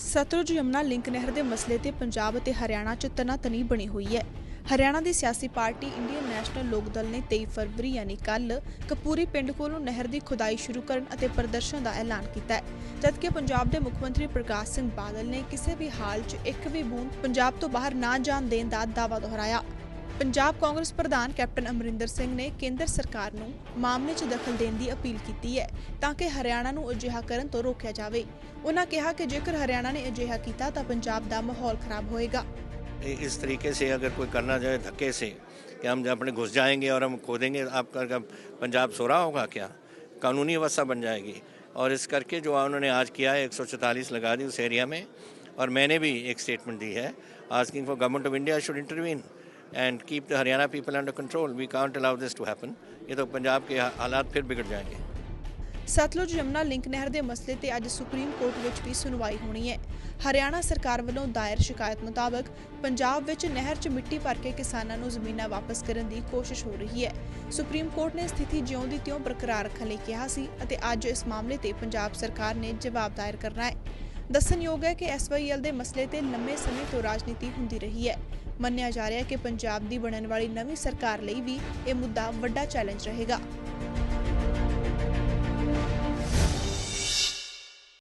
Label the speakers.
Speaker 1: Sutlej Yamuna link ਨਹਿਰ ਦੇ ਮਸਲੇ ਤੇ ਪੰਜਾਬ ਅਤੇ ਹਰਿਆਣਾ 'ਚ ਤਨਾਤਨੀ ਬਣੀ ਹੋਈ ਹੈ। ਹਰਿਆਣਾ ਦੀ ਸਿਆਸੀ ਪਾਰਟੀ ਇੰਡੀਅਨ ਨੈਸ਼ਨਲ ਲੋਕ ਦਲ ਨੇ 23 ਫਰਵਰੀ ਯਾਨੀ ਕੱਲ ਕਪੂਰੀ ਪਿੰਡ ਕੋਲੋਂ ਨਹਿਰ ਦੀ ਖੁਦਾਈ ਸ਼ੁਰੂ ਕਰਨ ਅਤੇ ਪ੍ਰਦਰਸ਼ਨ ਦਾ ਐਲਾਨ ਕੀਤਾ ਹੈ। ਜਦਕਿ ਪੰਜਾਬ ਦੇ ਮੁੱਖ ਮੰਤਰੀ ਪ੍ਰਕਾਸ਼ ਸਿੰਘ ਬਾਦਲ ਨੇ ਕਿਸੇ ਵੀ ਹਾਲ 'ਚ ਇੱਕ ਵੀ ਬੂੰਦ ਪੰਜਾਬ ਤੋਂ ਬਾਹਰ ਨਾ ਜਾਣ ਦੇਣ ਦਾ ਦਾਅਵਾ ਦੁਹਰਾਇਆ। ਪੰਜਾਬ ਕਾਂਗਰਸ ਪ੍ਰਧਾਨ ਕੈਪਟਨ ਅਮਰਿੰਦਰ ਸਿੰਘ ਨੇ ਕੇਂਦਰ ਸਰਕਾਰ ਨੂੰ ਮਾਮਲੇ 'ਚ ਦਖਲ ਦੇਣ ਦੀ ਅਪੀਲ ਕੀਤੀ ਹੈ ਤਾਂ ਕਿ ਹਰਿਆਣਾ ਨੂੰ ਅਜਿਹਾ ਕਰਨ ਤੋਂ ਰੋਕਿਆ ਜਾਵੇ ਉਹਨਾਂ ਕਿਹਾ ਕਿ ਜੇਕਰ ਹਰਿਆਣਾ ਨੇ ਅਜਿਹਾ ਕੀਤਾ ਤਾਂ ਪੰਜਾਬ ਦਾ ਮਾਹੌਲ ਖਰਾਬ ਹੋਏਗਾ
Speaker 2: इ- इस तरीके से अगर कोई करना जाए धक्के से कि हम जब अपने घुस जाएंगे और हम खोदेंगे आपका क्या पंजाब सो रहा होगा क्या कानूनी अवस्था बन जाएगी और इस करके जो उन्होंने आज किया है एक लगा दी उस एरिया में और मैंने भी एक स्टेटमेंट दी है asking for government of India should intervene and keep the Haryana people under control we can't allow this to happen ये तो पंजाब के हालात फिर बिगड़ जाएंगे
Speaker 1: ਸਤਲੁਜ ਯਮੁਨਾ ਲਿੰਕ ਨਹਿਰ ਦੇ ਮਸਲੇ ਤੇ ਅੱਜ ਸੁਪਰੀਮ ਕੋਰਟ ਵਿੱਚ ਵੀ ਸੁਣਵਾਈ ਹੋਣੀ ਹੈ ਹਰਿਆਣਾ ਸਰਕਾਰ ਵੱਲੋਂ ਦਾਇਰ ਸ਼ਿਕਾਇਤ ਮੁਤਾਬਕ ਪੰਜਾਬ ਵਿੱਚ ਨਹਿਰ 'ਚ ਮਿੱਟੀ ਭਰ ਕੇ ਕਿਸਾਨਾਂ ਨੂੰ ਜ਼ਮੀਨਾਂ ਵਾਪਸ ਕਰਨ ਦੀ ਕੋਸ਼ਿਸ਼ ਹੋ ਰਹੀ ਹੈ ਸੁਪਰੀਮ ਕੋਰਟ ਨੇ ਸਥਿਤੀ ਜਿਉਂ ਦੀ ਤਿਉਂ ਬਰਕਰਾਰ ਰੱਖਣ ਲਈ ਕਿਹਾ ਸੀ ਅਤੇ ਅੱਜ ਇਸ ਮਾਮਲੇ ਤੇ ਪੰਜਾਬ ਸਰਕਾਰ ਨੇ ਜਵਾਬ ਦਾਇਰ ਕਰਨਾ ਹੈ ਦੱਸਣਯੋਗ ਹੈ ਕਿ ਐਸਵਾਈਐਲ ਦੇ ਮਸਲੇ ਤੇ ਲੰਮੇ ਸਮੇਂ ਤੋਂ ਰਾਜਨੀਤੀ ਹੁੰਦੀ ਰਹੀ ਹੈ। ਮੰਨਿਆ ਜਾ ਰਿਹਾ ਹੈ ਕਿ ਪੰਜਾਬ ਦੀ ਬਣਨ ਵਾਲੀ ਨਵੀਂ ਸਰਕਾਰ ਲਈ ਵੀ ਇਹ ਮੁੱਦਾ ਵੱਡਾ ਚੈਲੰਜ ਰਹੇਗਾ।